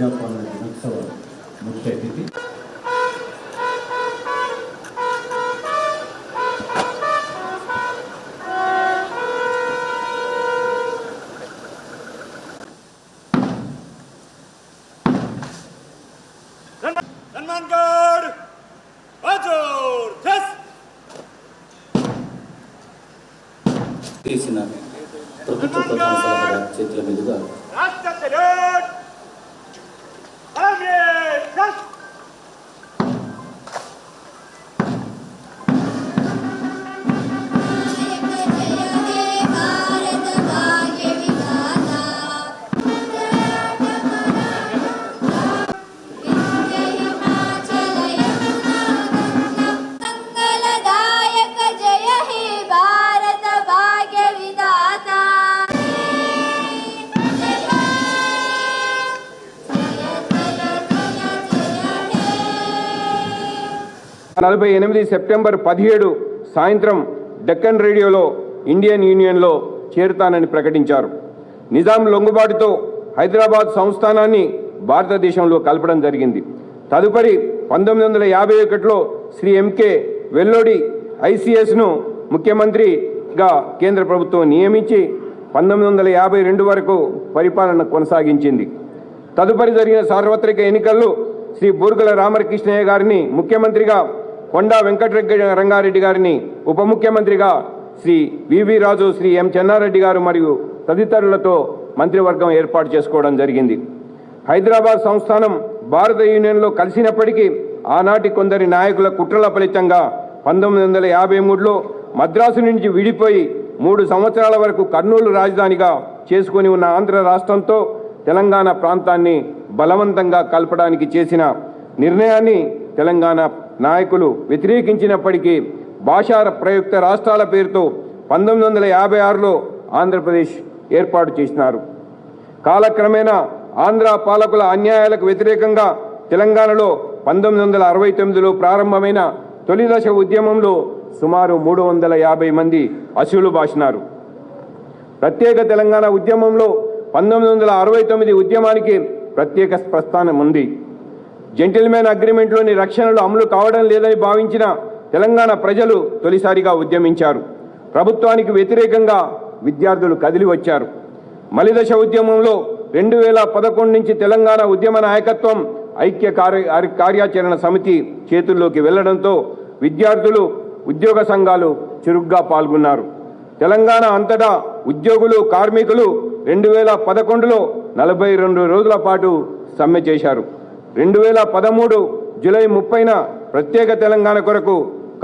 ప్రజాపాలన దినోత్సవ ముఖ్య అతిథి హనుమాన్గఢ్ హజూర్ జస్ తీసిన ప్రభుత్వ ప్రధాన సలహాదారు చేతుల మీదుగా నలభై ఎనిమిది సెప్టెంబర్ పదిహేడు సాయంత్రం డెక్కన్ రేడియోలో ఇండియన్ యూనియన్లో చేరుతానని ప్రకటించారు. నిజాం లొంగుబాటుతో హైదరాబాద్ సంస్థానాన్ని భారతదేశంలో కలపడం జరిగింది. తదుపరి పంతొమ్మిది వందల యాభై ఒకటిలో శ్రీ ఎంకే వెల్లోడి ఐసిఎస్ను ముఖ్యమంత్రిగా కేంద్ర ప్రభుత్వం నియమించి పంతొమ్మిది వందల యాభై రెండు వరకు పరిపాలన కొనసాగించింది. తదుపరి జరిగిన సార్వత్రిక ఎన్నికల్లో శ్రీ బూర్గుల రామకృష్ణయ్య గారిని ముఖ్యమంత్రిగా కొండా వెంకట రంగారెడ్డి గారిని ఉప ముఖ్యమంత్రిగా శ్రీ వివి రాజు శ్రీ ఎం చెన్నారెడ్డి గారు మరియు తదితరులతో మంత్రివర్గం ఏర్పాటు చేసుకోవడం జరిగింది. హైదరాబాద్ సంస్థానం భారత యూనియన్లో కలిసినప్పటికీ ఆనాటి కొందరి నాయకుల కుట్రల ఫలితంగా పంతొమ్మిది వందల యాభై మూడులో మద్రాసు నుంచి విడిపోయి మూడు సంవత్సరాల వరకు కర్నూలు రాజధానిగా చేసుకొని ఉన్న ఆంధ్ర రాష్ట్రంతో తెలంగాణ ప్రాంతాన్ని బలవంతంగా కలపడానికి చేసిన నిర్ణయాన్ని తెలంగాణ నాయకులు వ్యతిరేకించినప్పటికీ భాషా ప్రయుక్త రాష్ట్రాల పేరుతో పంతొమ్మిది వందల యాభై ఆరులో ఆంధ్రప్రదేశ్ ఏర్పాటు చేసినారు. కాలక్రమేణా ఆంధ్ర పాలకుల అన్యాయాలకు వ్యతిరేకంగా తెలంగాణలో పంతొమ్మిది వందల అరవై తొమ్మిదిలో ప్రారంభమైన తొలి దశ ఉద్యమంలో సుమారు మూడు వందల యాభై మంది అసులు బాసినారు. ప్రత్యేక తెలంగాణ ఉద్యమంలో పంతొమ్మిది వందల అరవై తొమ్మిది ఉద్యమానికి ప్రత్యేక ప్రస్థానం ఉంది. జెంటిల్మెన్ అగ్రిమెంట్లోని రక్షణలు అమలు కావడం లేదని భావించిన తెలంగాణ ప్రజలు తొలిసారిగా ఉద్యమించారు. ప్రభుత్వానికి వ్యతిరేకంగా విద్యార్థులు కదిలి వచ్చారు. మలిదశ ఉద్యమంలో రెండు వేల పదకొండు నుంచి తెలంగాణ ఉద్యమ నాయకత్వం ఐక్య కార్య కార్యాచరణ సమితి చేతుల్లోకి వెళ్ళడంతో విద్యార్థులు ఉద్యోగ సంఘాలు చురుగ్గా పాల్గొన్నారు. తెలంగాణ అంతటా ఉద్యోగులు కార్మికులు రెండు వేల పదకొండులో నలభై రెండు రోజుల పాటు సమ్మె చేశారు. రెండు వేల పదమూడు జూలై ముప్పైన ప్రత్యేక తెలంగాణ కొరకు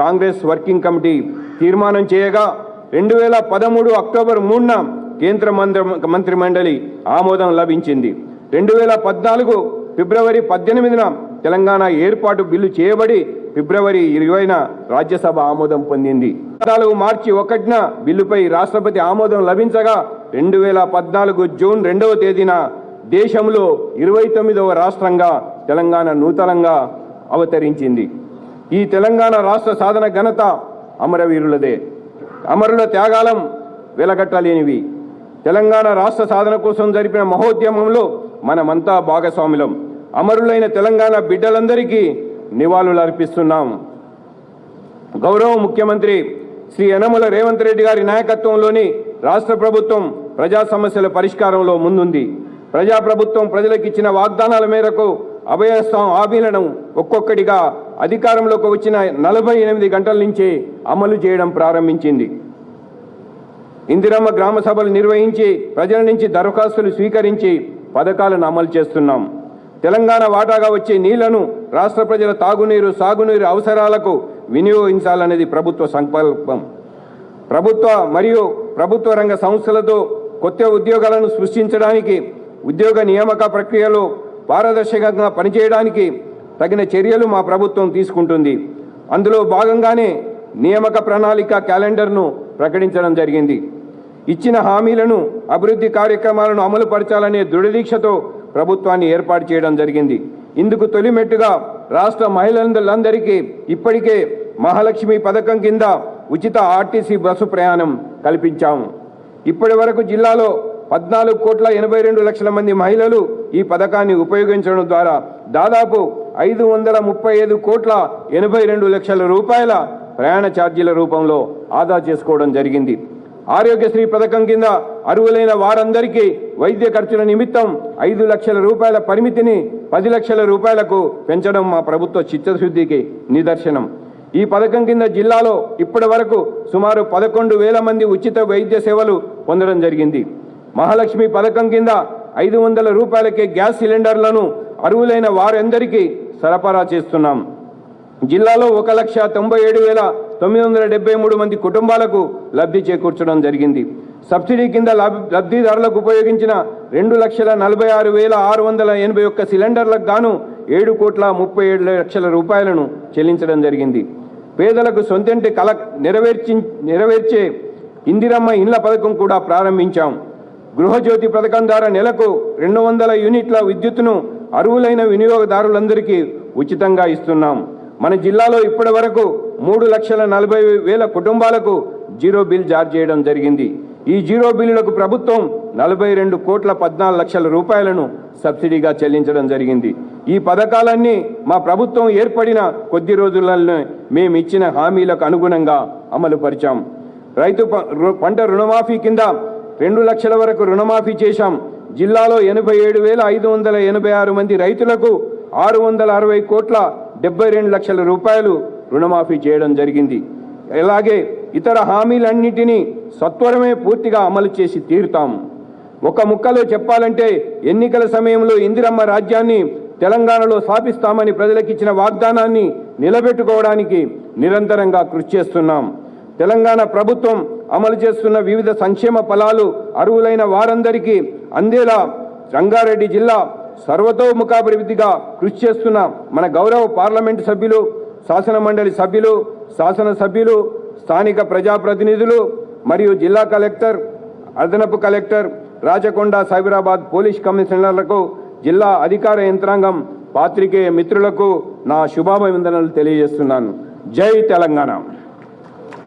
కాంగ్రెస్ వర్కింగ్ కమిటీ తీర్మానం చేయగా రెండు వేల పదమూడు అక్టోబర్ మూడున కేంద్ర మంత్రి మంత్రి మండలి ఆమోదం లభించింది. రెండు వేల పద్నాలుగు ఫిబ్రవరి పద్దెనిమిదిన తెలంగాణ ఏర్పాటు బిల్లు చేయబడి ఫిబ్రవరి ఇరవైన రాజ్యసభ ఆమోదం పొందింది. పద్నాలుగు మార్చి ఒకటిన బిల్లుపై రాష్ట్రపతి ఆమోదం లభించగా రెండు వేల పద్నాలుగు జూన్ రెండవ తేదీన దేశంలో ఇరవై తొమ్మిదవ రాష్ట్రంగా తెలంగాణ నూతనంగా అవతరించింది. ఈ తెలంగాణ రాష్ట్ర సాధన ఘనత అమరవీరులదే. అమరుల త్యాగాలం వెలగట్టలేనివి. తెలంగాణ రాష్ట్ర సాధన కోసం జరిపిన మహోద్యమంలో మనమంతా భాగస్వాములం. అమరులైన తెలంగాణ బిడ్డలందరికీ నివాళులు అర్పిస్తున్నాం గౌరవ ముఖ్యమంత్రి శ్రీ యనమల రేవంత్ రెడ్డి గారి నాయకత్వంలోని రాష్ట్ర ప్రభుత్వం ప్రజా సమస్యల పరిష్కారంలో ముందుంది. ప్రజాప్రభుత్వం ప్రజలకు ఇచ్చిన వాగ్దానాల మేరకు అభయస్థం హామీలను ఒక్కొక్కటిగా అధికారంలోకి వచ్చిన నలభై ఎనిమిది గంటల నుంచే అమలు చేయడం ప్రారంభించింది. ఇందిరమ్మ గ్రామ సభలు నిర్వహించి ప్రజల నుంచి దరఖాస్తులు స్వీకరించి పథకాలను అమలు చేస్తున్నాం. తెలంగాణ వాటాగా వచ్చే నీళ్ళను రాష్ట్ర ప్రజల తాగునీరు సాగునీరు అవసరాలకు వినియోగించాలనేది ప్రభుత్వ సంకల్పం. ప్రభుత్వ మరియు ప్రభుత్వ రంగ సంస్థలతో కొత్త ఉద్యోగాలను సృష్టించడానికి ఉద్యోగ నియామక ప్రక్రియలో పారదర్శకంగా పనిచేయడానికి తగిన చర్యలు మా ప్రభుత్వం తీసుకుంటుంది. అందులో భాగంగానే నియామక ప్రణాళిక క్యాలెండర్ను ప్రకటించడం జరిగింది. ఇచ్చిన హామీలను అభివృద్ధి కార్యక్రమాలను అమలు పరచాలనే దృఢదీక్షతో ప్రభుత్వాన్ని ఏర్పాటు చేయడం జరిగింది. ఇందుకు తొలిమెట్టుగా రాష్ట్ర మహిళలందరికీ ఇప్పటికే మహాలక్ష్మి పథకం కింద ఉచిత ఆర్టీసీ బస్సు ప్రయాణం కల్పించాము. ఇప్పటి వరకు జిల్లాలో పద్నాలుగు కోట్ల ఎనభై రెండు లక్షల మంది మహిళలు ఈ పథకాన్ని ఉపయోగించడం ద్వారా దాదాపు ఐదు వందల ముప్పై ఐదు కోట్ల ఎనభై రెండు లక్షల రూపాయల ప్రయాణ ఛార్జీల రూపంలో ఆదా చేసుకోవడం జరిగింది. ఆరోగ్యశ్రీ పథకం కింద అర్హులైన వారందరికీ వైద్య ఖర్చుల నిమిత్తం ఐదు లక్షల రూపాయల పరిమితిని పది లక్షల రూపాయలకు పెంచడం మా ప్రభుత్వ చిత్తశుద్ధికి నిదర్శనం. ఈ పథకం కింద జిల్లాలో ఇప్పటి వరకు సుమారు పదకొండు వేల మంది ఉచిత వైద్య సేవలు పొందడం జరిగింది. మహాలక్ష్మి పథకం కింద ఐదు వందల రూపాయలకే గ్యాస్ సిలిండర్లను అర్హులైన వారందరికీ సరఫరా చేస్తున్నాం. జిల్లాలో ఒక లక్ష తొంభై ఏడు వేల తొమ్మిది వందల డెబ్బై మూడు మంది కుటుంబాలకు లబ్ధి చేకూర్చడం జరిగింది. సబ్సిడీ కింద లబ్- లబ్ధిదారులకు ఉపయోగించిన రెండు లక్షల నలభై ఆరు వేల ఆరు వందల ఎనభై ఒక్క సిలిండర్లకు గాను ఏడు కోట్ల ముప్పై ఏడు లక్షల రూపాయలను చెల్లించడం జరిగింది. పేదలకు సొంతంటి కల నెరవేర్చి నెరవేర్చే ఇందిరమ్మ ఇండ్ల పథకం కూడా ప్రారంభించాం. గృహజ్యోతి పథకం ద్వారా నెలకు రెండు వందల యూనిట్ల విద్యుత్తును అర్హులైన వినియోగదారులందరికీ ఉచితంగా ఇస్తున్నాం. మన జిల్లాలో ఇప్పటి వరకు మూడు లక్షల నలభై వేల కుటుంబాలకు జీరో బిల్ జారీ చేయడం జరిగింది. ఈ జీరో బిల్లులకు ప్రభుత్వం నలభై రెండు కోట్ల పద్నాలుగు లక్షల రూపాయలను సబ్సిడీగా చెల్లించడం జరిగింది. ఈ పథకాలన్నీ మా ప్రభుత్వం ఏర్పడిన కొద్ది రోజులలో మేము ఇచ్చిన హామీలకు అనుగుణంగా అమలు పరిచాం రైతు ప- పంట రుణమాఫీ కింద రెండు లక్షల వరకు రుణమాఫీ చేశాం. జిల్లాలో ఎనభై ఏడు వేల ఐదు వందల ఎనభై ఆరు మంది రైతులకు ఆరు వందల అరవై కోట్ల డెబ్బై రెండు లక్షల రూపాయలు రుణమాఫీ చేయడం జరిగింది. అలాగే ఇతర హామీలన్నింటినీ సత్వరమే పూర్తిగా అమలు చేసి తీరుతాం. ఒక ముక్కలో చెప్పాలంటే ఎన్నికల సమయంలో ఇందిరమ్మ రాజ్యాన్ని తెలంగాణలో స్థాపిస్తామని ప్రజలకిచ్చిన వాగ్దానాన్ని నిలబెట్టుకోవడానికి నిరంతరంగా కృషి చేస్తున్నాం. తెలంగాణ ప్రభుత్వం అమలు చేస్తున్న వివిధ సంక్షేమ ఫలాలు అర్హులైన వారందరికీ అందేలా రంగారెడ్డి జిల్లా సర్వతోముఖాభివృద్ధిగా కృషి చేస్తున్న మన గౌరవ పార్లమెంటు సభ్యులు శాసన మండలి సభ్యులు శాసన సభ్యులు స్థానిక ప్రజాప్రతినిధులు మరియు జిల్లా కలెక్టర్ అదనపు కలెక్టర్ రాచకొండ సైబరాబాద్ పోలీస్ కమిషనర్లకు జిల్లా అధికార యంత్రాంగం పాత్రికేయ మిత్రులకు నా శుభాభివందనలు తెలియజేస్తున్నాను. జై తెలంగాణ.